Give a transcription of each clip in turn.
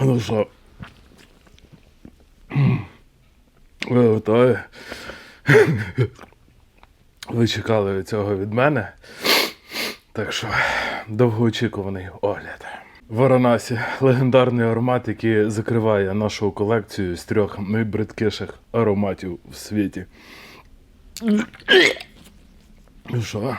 Ну що? Ви готові? Ви чекали цього від мене. Так що довгоочікуваний огляд. Варанасі легендарний аромат, який закриває нашу колекцію з трьох найбридкіших ароматів в світі. Ну що?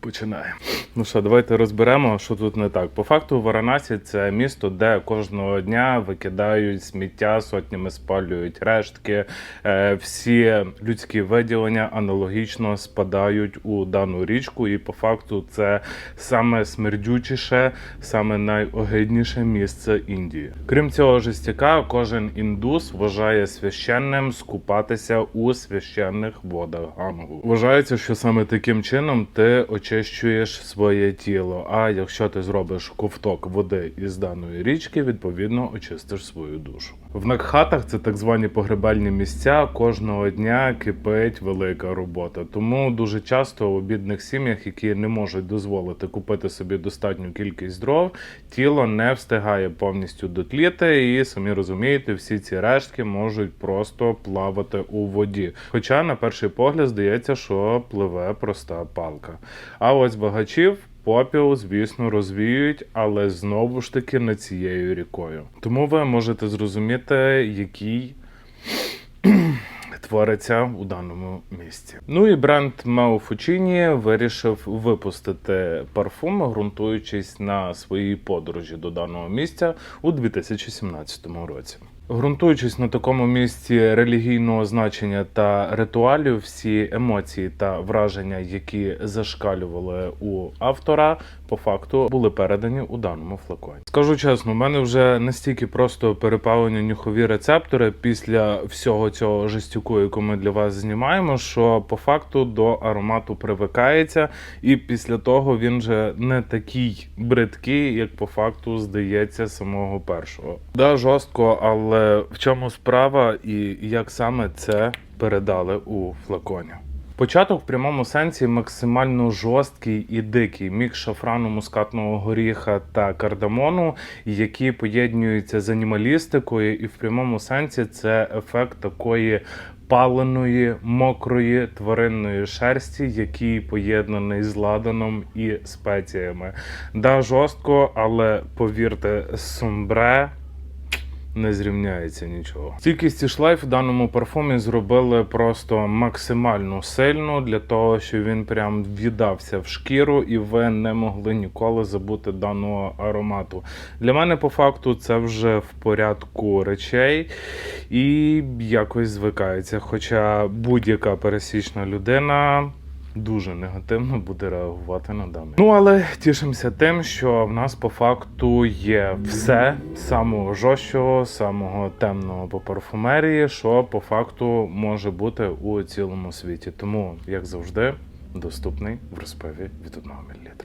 Починаємо. Ну що, давайте розберемо, що тут не так. По факту, Варанасі це місто, де кожного дня викидають сміття, сотнями спалюють рештки. Е, всі людські виділення аналогічно спадають у дану річку, і по факту це саме смердючіше, саме найогидніше місце Індії. Крім цього жестяка, кожен індус вважає священним скупатися у священних водах Гангу. Вважається, що саме таким чином ти очищуєш своє тіло. А якщо ти зробиш ковток води із даної річки, відповідно очистиш свою душу. В Накхатах це так звані погребальні місця. Кожного дня кипить велика робота. Тому дуже часто у бідних сім'ях, які не можуть дозволити купити собі достатню кількість дров, тіло не встигає повністю дотліти, і самі розумієте, всі ці рештки можуть просто плавати у воді. Хоча на перший погляд здається, що пливе проста палка. А ось багачів. Попіл, звісно, розвіюють, але знову ж таки не цією рікою. Тому ви можете зрозуміти, який твориться у даному місці. Ну і бренд Meo Fucini вирішив випустити парфум, ґрунтуючись на своїй подорожі до даного місця у 2017 році. Ґрунтуючись на такому місці релігійного значення та ритуалів, всі емоції та враження, які зашкалювали у автора, по факту були передані у даному флаконі. Скажу чесно, у мене вже настільки просто перепалені нюхові рецептори після всього цього жестюку, яку ми для вас знімаємо, що по факту до аромату привикається, і після того він вже не такий бридкий, як по факту здається самого першого. Да, жорстко, але в чому справа і як саме це передали у флаконі? Початок в прямому сенсі максимально жорсткий і дикий мікс шафрану, мускатного горіха та кардамону, які поєднуються з анімалістикою, і в прямому сенсі це ефект такої паленої, мокрої тваринної шерсті, який поєднаний з ладаном і спеціями. Да, жорстко, але повірте, сумбре не зрівняється нічого. Стійкість і шлейф в даному парфумі зробили просто максимально сильно для того, щоб він прям в'їдався в шкіру, і ви не могли ніколи забути даного аромату. Для мене, по факту, це вже в порядку речей і якось звикається. Хоча будь-яка пересічна людина дуже негативно буде реагувати на дане. Ну але тішимося тим, що в нас по факту є все самого жорсткого, самого темного по парфумерії, що по факту може бути у цілому світі. Тому, як завжди, доступний в розпиві від 1 мл.